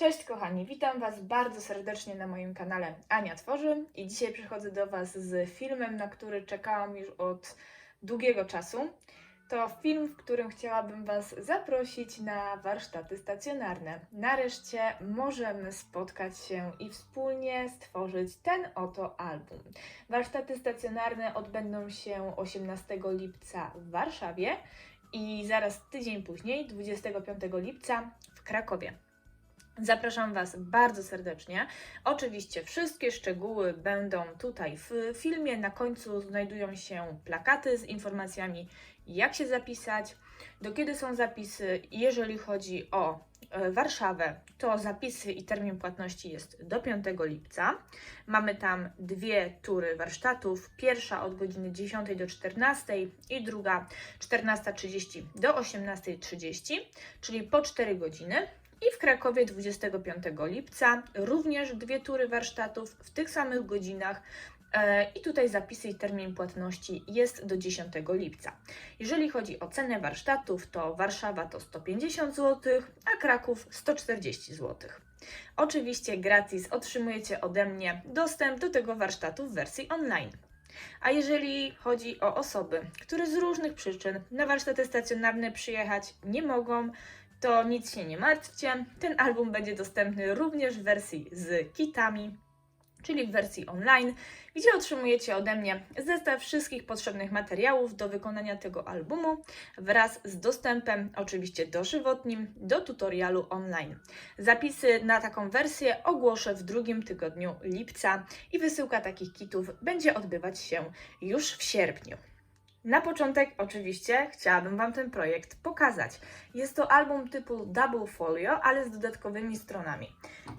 Cześć kochani, witam Was bardzo serdecznie na moim kanale Ania Tworzy i dzisiaj przychodzę do Was z filmem, na który czekałam już od długiego czasu. To film, w którym chciałabym Was zaprosić na warsztaty stacjonarne. Nareszcie możemy spotkać się i wspólnie stworzyć ten oto album. Warsztaty stacjonarne odbędą się 18 lipca w Warszawie i zaraz tydzień później, 25 lipca w Krakowie. Zapraszam Was bardzo serdecznie. Oczywiście wszystkie szczegóły będą tutaj w filmie. Na końcu znajdują się plakaty z informacjami, jak się zapisać, do kiedy są zapisy. Jeżeli chodzi o e, Warszawę, to zapisy i termin płatności jest do 5 lipca. Mamy tam dwie tury warsztatów. Pierwsza od godziny 10 do 14 i druga 14.30 do 18.30, czyli po 4 godziny. I w Krakowie 25 lipca również dwie tury warsztatów w tych samych godzinach. E, I tutaj zapisy i termin płatności jest do 10 lipca. Jeżeli chodzi o cenę warsztatów, to Warszawa to 150 zł, a Kraków 140 zł. Oczywiście gratis otrzymujecie ode mnie dostęp do tego warsztatu w wersji online. A jeżeli chodzi o osoby, które z różnych przyczyn na warsztaty stacjonarne przyjechać nie mogą, to nic się nie martwcie. Ten album będzie dostępny również w wersji z kitami, czyli w wersji online, gdzie otrzymujecie ode mnie zestaw wszystkich potrzebnych materiałów do wykonania tego albumu wraz z dostępem oczywiście dożywotnim do tutorialu online. Zapisy na taką wersję ogłoszę w drugim tygodniu lipca i wysyłka takich kitów będzie odbywać się już w sierpniu. Na początek, oczywiście, chciałabym Wam ten projekt pokazać. Jest to album typu Double Folio, ale z dodatkowymi stronami.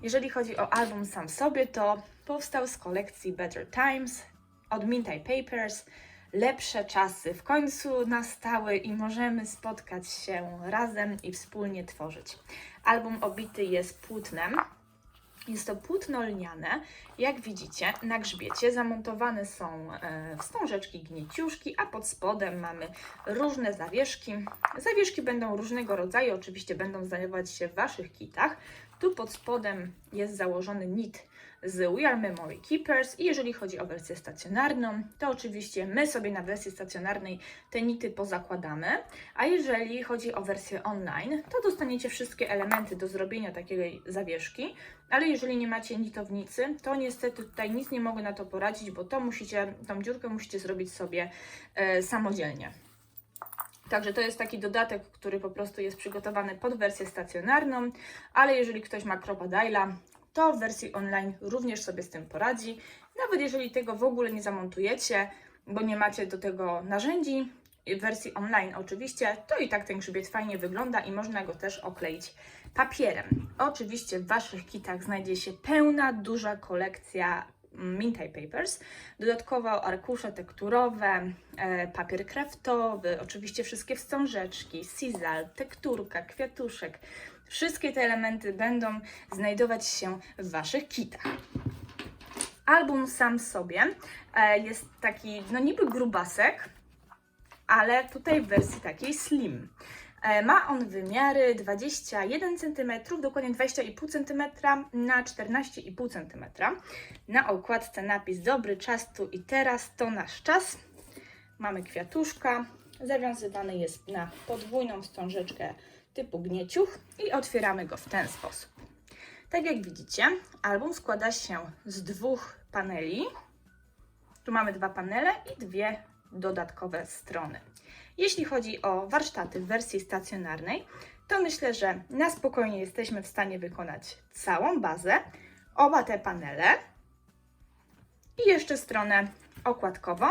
Jeżeli chodzi o album sam sobie, to powstał z kolekcji Better Times od Minty Papers. Lepsze czasy w końcu nastały i możemy spotkać się razem i wspólnie tworzyć. Album obity jest płótnem. Jest to płótno lniane. Jak widzicie, na grzbiecie zamontowane są e, wstążeczki gnieciuszki, a pod spodem mamy różne zawieszki. Zawieszki będą różnego rodzaju, oczywiście będą znajdować się w Waszych kitach. Tu pod spodem jest założony nit z We Are Memory Keepers. I jeżeli chodzi o wersję stacjonarną, to oczywiście my sobie na wersji stacjonarnej te nity pozakładamy, a jeżeli chodzi o wersję online, to dostaniecie wszystkie elementy do zrobienia takiej zawieszki, ale jeżeli nie macie nitownicy, to niestety tutaj nic nie mogę na to poradzić, bo to musicie, tą dziurkę musicie zrobić sobie e, samodzielnie. Także to jest taki dodatek, który po prostu jest przygotowany pod wersję stacjonarną, ale jeżeli ktoś ma Crocodile'a, to w wersji online również sobie z tym poradzi. Nawet jeżeli tego w ogóle nie zamontujecie, bo nie macie do tego narzędzi, w wersji online oczywiście, to i tak ten grzbiet fajnie wygląda i można go też okleić papierem. Oczywiście w Waszych kitach znajdzie się pełna, duża kolekcja Minty Papers. Dodatkowo arkusze tekturowe, e, papier kraftowy, oczywiście wszystkie wstążeczki, sisal, tekturka, kwiatuszek. Wszystkie te elementy będą znajdować się w Waszych kitach. Album sam sobie e, jest taki, no niby grubasek, ale tutaj w wersji takiej slim. E, Ma on wymiary 21 cm, dokładnie 20,5 cm na 14,5 cm. Na okładce napis Dobry czas tu i teraz, to nasz czas. Mamy kwiatuszka, zawiązywany jest na podwójną wstążeczkę typu gnieciuch i otwieramy go w ten sposób. Tak jak widzicie, album składa się z dwóch paneli. Tu mamy dwa panele i dwie dodatkowe strony. Jeśli chodzi o warsztaty w wersji stacjonarnej, to myślę, że na spokojnie jesteśmy w stanie wykonać całą bazę, oba te panele i jeszcze stronę okładkową,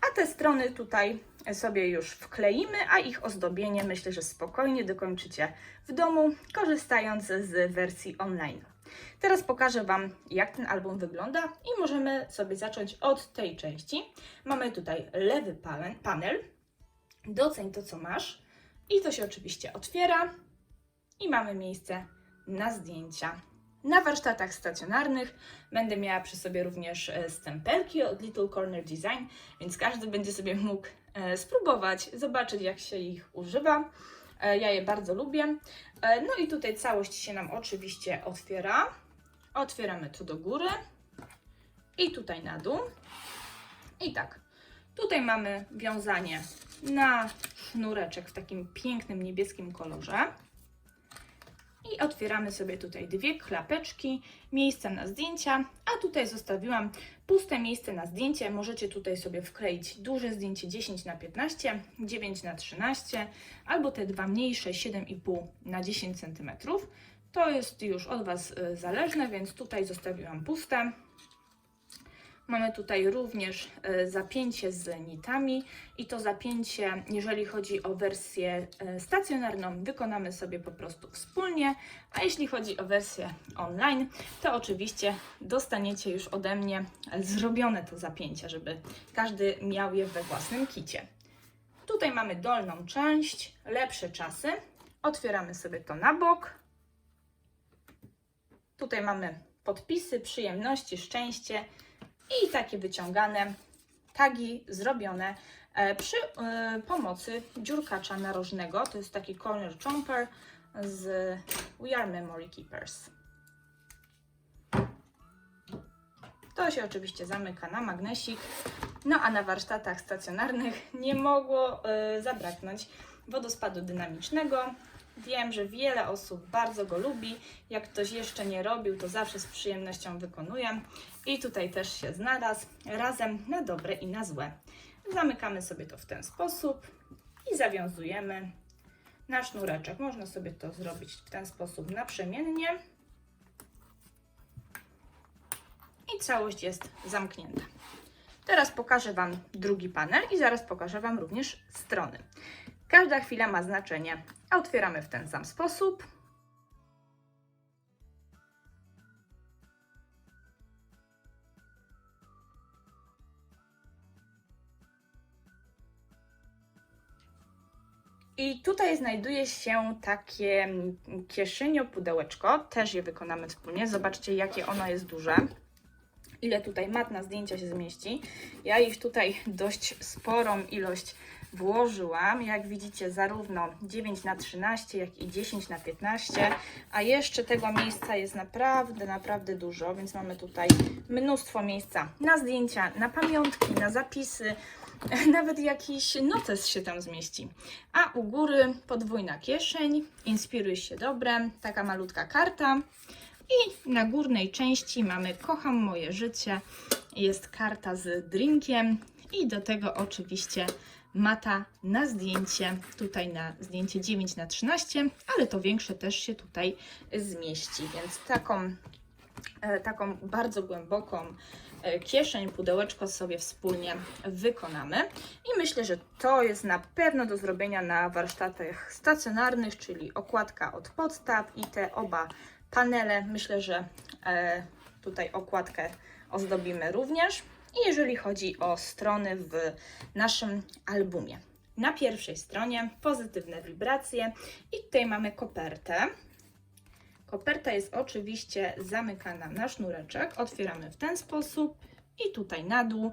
a te strony tutaj sobie już wkleimy, a ich ozdobienie myślę, że spokojnie dokończycie w domu, korzystając z wersji online. Teraz pokażę Wam, jak ten album wygląda i możemy sobie zacząć od tej części. Mamy tutaj lewy panel, doceń to, co masz. I to się oczywiście otwiera i mamy miejsce na zdjęcia. Na warsztatach stacjonarnych będę miała przy sobie również e, stempelki od Little Corner Design, więc każdy będzie sobie mógł e, spróbować, zobaczyć jak się ich używa. E, Ja je bardzo lubię. No i tutaj całość się nam oczywiście otwiera. Otwieramy to do góry i tutaj na dół. I tak, tutaj mamy wiązanie na sznureczek w takim pięknym niebieskim kolorze. I otwieramy sobie tutaj dwie klapeczki, miejsca na zdjęcia, a tutaj zostawiłam puste miejsce na zdjęcie. Możecie tutaj sobie wkleić duże zdjęcie 10 na 15, 9 na 13, albo te dwa mniejsze 7,5 na 10 cm. To jest już od Was y, zależne, więc tutaj zostawiłam puste. Mamy tutaj również e, zapięcie z nitami i to zapięcie, jeżeli chodzi o wersję e, stacjonarną, wykonamy sobie po prostu wspólnie, a jeśli chodzi o wersję online, to oczywiście dostaniecie już ode mnie zrobione to zapięcia, żeby każdy miał je we własnym kicie. Tutaj mamy dolną część, lepsze czasy. Otwieramy sobie to na bok. Tutaj mamy podpisy, przyjemności, szczęście i takie wyciągane tagi zrobione e, przy e, pomocy dziurkacza narożnego. To jest taki corner jumper z We Are Memory Keepers. To się oczywiście zamyka na magnesik. No a na warsztatach stacjonarnych nie mogło e, zabraknąć wodospadu dynamicznego. Wiem, że wiele osób bardzo go lubi. Jak ktoś jeszcze nie robił, to zawsze z przyjemnością wykonuję. I tutaj też się znalazł razem na dobre i na złe. Zamykamy sobie to w ten sposób i zawiązujemy na sznureczek. Można sobie to zrobić w ten sposób naprzemiennie. I całość jest zamknięta. Teraz pokażę Wam drugi panel i zaraz pokażę Wam również strony. Każda chwila ma znaczenie, a otwieramy w ten sam sposób. I tutaj znajduje się takie kieszynio pudełeczko, też je wykonamy wspólnie. Zobaczcie, jakie ono jest duże. Ile tutaj mat na zdjęcia się zmieści. Ja ich tutaj dość sporą ilość włożyłam. Jak widzicie, zarówno 9 na 13, jak i 10 na 15, a jeszcze tego miejsca jest naprawdę, naprawdę dużo, więc mamy tutaj mnóstwo miejsca na zdjęcia, na pamiątki, na zapisy, nawet jakiś notes się tam zmieści. A u góry podwójna kieszeń, inspiruj się dobrem, taka malutka karta. I na górnej części mamy Kocham moje życie. Jest karta z drinkiem i do tego oczywiście mata na zdjęcie. Tutaj na zdjęcie 9 na 13, ale to większe też się tutaj zmieści. Więc taką, e, taką bardzo głęboką e, kieszeń, pudełeczko sobie wspólnie wykonamy. I myślę, że to jest na pewno do zrobienia na warsztatach stacjonarnych, czyli okładka od podstaw i te oba panele. Myślę, że e, tutaj okładkę ozdobimy również. I jeżeli chodzi o strony w naszym albumie. Na pierwszej stronie pozytywne wibracje i tutaj mamy kopertę. Koperta jest oczywiście zamykana na sznureczek. Otwieramy w ten sposób i tutaj na dół.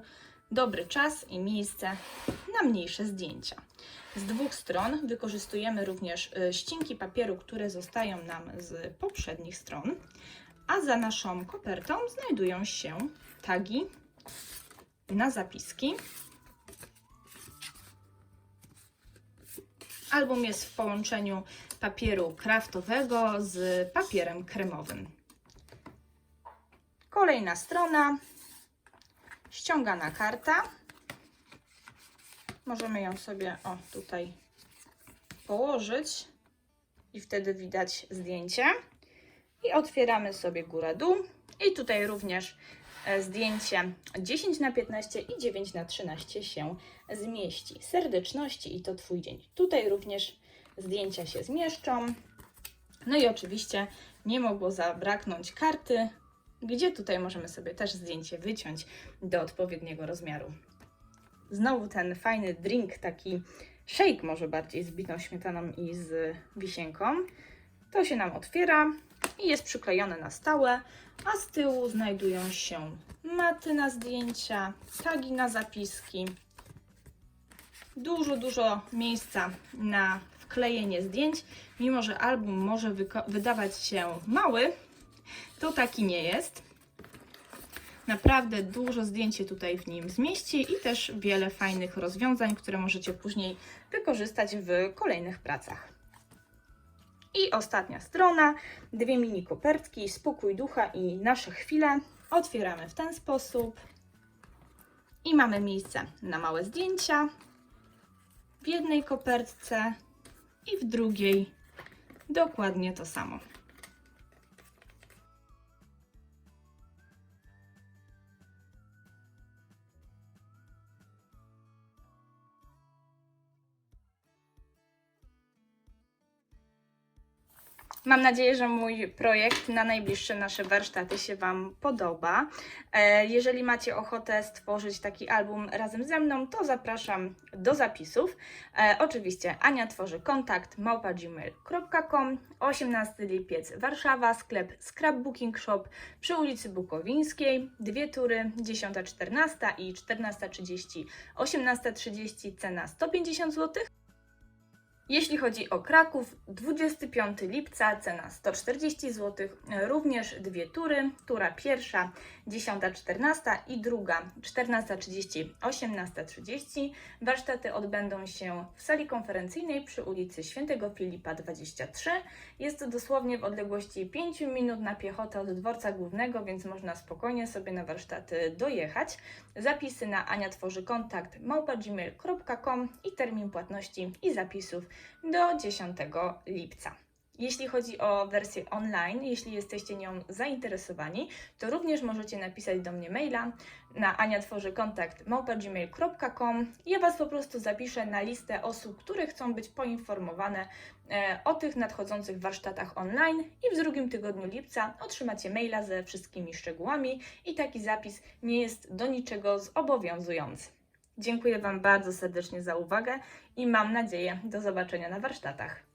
Dobry czas i miejsce na mniejsze zdjęcia. Z dwóch stron wykorzystujemy również y, ścinki papieru, które zostają nam z poprzednich stron, a za naszą kopertą znajdują się tagi na zapiski. Album jest w połączeniu papieru kraftowego z papierem kremowym. Kolejna strona, ściągana karta. Możemy ją sobie o tutaj położyć i wtedy widać zdjęcie. I otwieramy sobie górę-dół. I tutaj również zdjęcie 10 na 15 i 9 na 13 się zmieści. Serdeczności i to Twój dzień. Tutaj również zdjęcia się zmieszczą. No i oczywiście nie mogło zabraknąć karty, gdzie tutaj możemy sobie też zdjęcie wyciąć do odpowiedniego rozmiaru. Znowu ten fajny drink, taki shake może bardziej z bitą śmietaną i z wisienką. To się nam otwiera i jest przyklejone na stałe, a z tyłu znajdują się maty na zdjęcia, tagi na zapiski. Dużo, dużo miejsca na wklejenie zdjęć. Mimo, że album może wydawać się mały, to taki nie jest. Naprawdę dużo zdjęć się tutaj w nim zmieści i też wiele fajnych rozwiązań, które możecie później wykorzystać w kolejnych pracach. I ostatnia strona, dwie mini kopertki, spokój ducha i nasze chwile. Otwieramy w ten sposób i mamy miejsce na małe zdjęcia w jednej kopertce i w drugiej dokładnie to samo. Mam nadzieję, że mój projekt na najbliższe nasze warsztaty się Wam podoba. E, Jeżeli macie ochotę stworzyć taki album razem ze mną, to zapraszam do zapisów. E, oczywiście Ania tworzy kontakt małpa.gmail.com 18 lipiec Warszawa, sklep Scrapbooking Shop przy ulicy Bukowińskiej, dwie tury 10.14 i 14.30, 18.30 cena 150 zł. Jeśli chodzi o Kraków, 25 lipca cena 140 zł, również dwie tury. Tura pierwsza 10.14 i druga 14.30, 18.30. Warsztaty odbędą się w sali konferencyjnej przy ulicy Świętego Filipa 23. Jest to dosłownie w odległości 5 minut na piechotę od dworca głównego, więc można spokojnie sobie na warsztaty dojechać. Zapisy na Ania tworzy kontakt małpa.gmail.com i termin płatności i zapisów do 10 lipca. Jeśli chodzi o wersję online, jeśli jesteście nią zainteresowani, to również możecie napisać do mnie maila na Ania tworzy kontakt małpa.gmail.com. Ja Was po prostu zapiszę na listę osób, które chcą być poinformowane e, o tych nadchodzących warsztatach online i w drugim tygodniu lipca otrzymacie maila ze wszystkimi szczegółami i taki zapis nie jest do niczego zobowiązujący. Dziękuję Wam bardzo serdecznie za uwagę i mam nadzieję do zobaczenia na warsztatach.